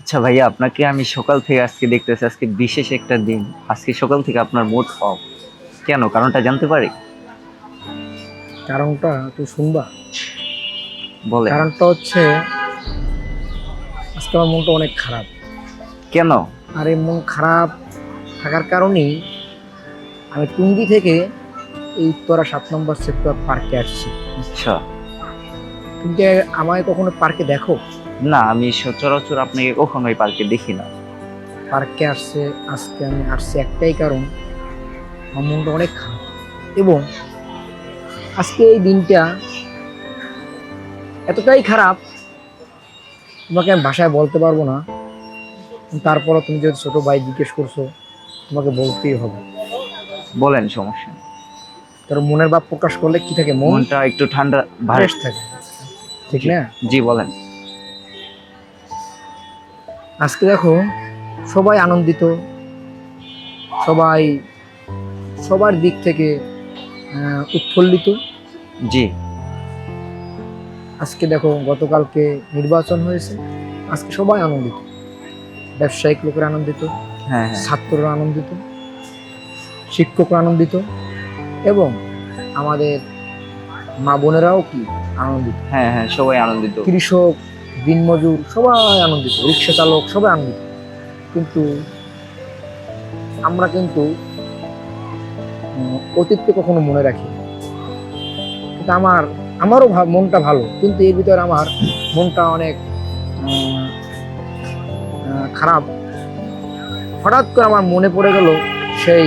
আচ্ছা ভাইয়া আপনাকে আমি সকাল থেকে আজকে দেখতেছি আজকে বিশেষ একটা দিন। আজকে সকাল থেকে আপনার মুড অফ কেন? কারণটা জানতে পারি? কারণটা তুই শুনবা। বলে কারণটা হচ্ছে আজকে আমার মনটা অনেক খারাপ। কেন? আর এই মন খারাপ থাকার কারণেই আমি টুঙ্গি থেকে এই উত্তরা সাত নম্বর সেক্টর পার্কে আসছি। আচ্ছা। তুমি আমায় কখনো পার্কে দেখো? না আমি সচরাচর আপনাকে কখনোই পার্কে দেখি না। পার্কে আসছে আজকে আমি আসছি একটাই কারণ আমার মনটা অনেক খারাপ। এবং আজকে এই দিনটা এতটাই খারাপ তোমাকে আমি ভাষায় বলতে পারব না। তারপরও তুমি যদি ছোটো ভাই জিজ্ঞেস করছ তোমাকে বলতেই হবে। বলেন সমস্যা। কারণ মনের ভাব প্রকাশ করলে কি থাকে মনটা একটু ঠান্ডা ভারে। ফ্রেশ থাকে। ঠিক না? জি বলেন। আজকে দেখো সবাই আনন্দিত। সবাই সবার দিক থেকে উৎফুল্লিত। জি। আজকে দেখো গতকালকে নির্বাচন হয়েছে। আজকে সবাই আনন্দিত। ব্যবসায়িক লোকেরা আনন্দিত। হ্যাঁ হ্যাঁ। ছাত্ররা আনন্দিত। শিক্ষকরা আনন্দিত। এবং আমাদের মা বোনেরাও কি আনন্দিত? হ্যাঁ হ্যাঁ সবাই আনন্দিত। কৃষক দিনমজুর, সবাই আনন্দিত, রিক্সা চালক সবাই আনন্দিত। কিন্তু আমরা কিন্তু অতীতকে কখনো মনে রাখি। কিন্তু আমার, আমারও মনটা ভালো, কিন্তু এর ভিতরে আমার মনটা অনেক খারাপ। হঠাৎ করে আমার মনে পড়ে গেল সেই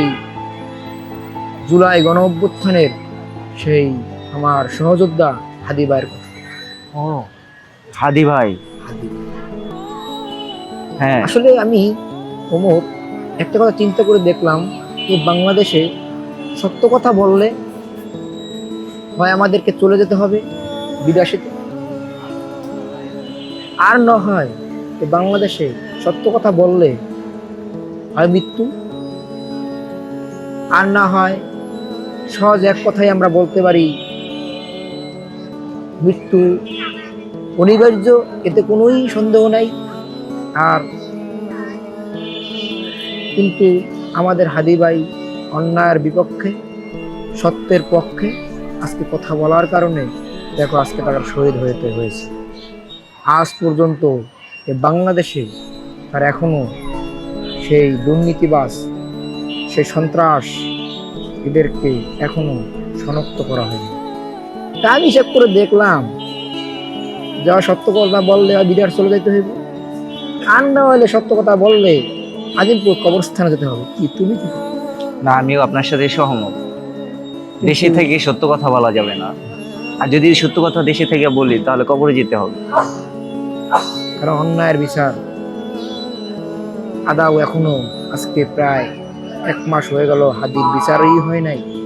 জুলাই গণ অভ্যুত্থানের সেই আমার সহযোদ্ধা হাদিবাইয়ের কথা। হাদি ভাই। হ্যাঁ। আসলে আমি ওমর একটা কথা চিন্তা করে দেখলাম যে বাংলাদেশে সত্য কথা বললে হয় আমাদেরকে চলে যেতে হবে বিদেশিতে। আর না হয় যে বাংলাদেশে সত্য কথা বললে হয় মৃত্যু। আর না হয় সহজ এক কথাই আমরা বলতে পারি মৃত্যু অনিবার্য, এতে কোনোই সন্দেহ নাই। আর কিন্তু আমাদের হাদি ভাই অন্যায়ের বিপক্ষে, সত্যের পক্ষে আজকে কথা বলার কারণে দেখো আজকে তারা শহীদ হতে হয়েছে। আজ পর্যন্ত এ বাংলাদেশে তার এখনও সেই দুর্নীতিবাস সেই সন্ত্রাস এদেরকে এখনও শনাক্ত করা হয়নি। তা আমি হিসাব করে দেখলাম যা সত্য কথা বললে আর বিদার চলে যেতে হইব। আর না হলে সত্য কথা বললে আজিমপুর কবরস্থানে যেতে হবে। কি তুমি কি? না আমিও আপনার সাথে সহমত। দেশে থেকে সত্য কথা বলা যাবে না। আর যদি সত্য কথা দেশে থেকে বলি তাহলে কবরে যেতে হবে। কারণ অন্যায়ের বিচার আদাও এখনও আজকে প্রায় এক মাস হয়ে গেল। হাদির বিচারই হয় নাই।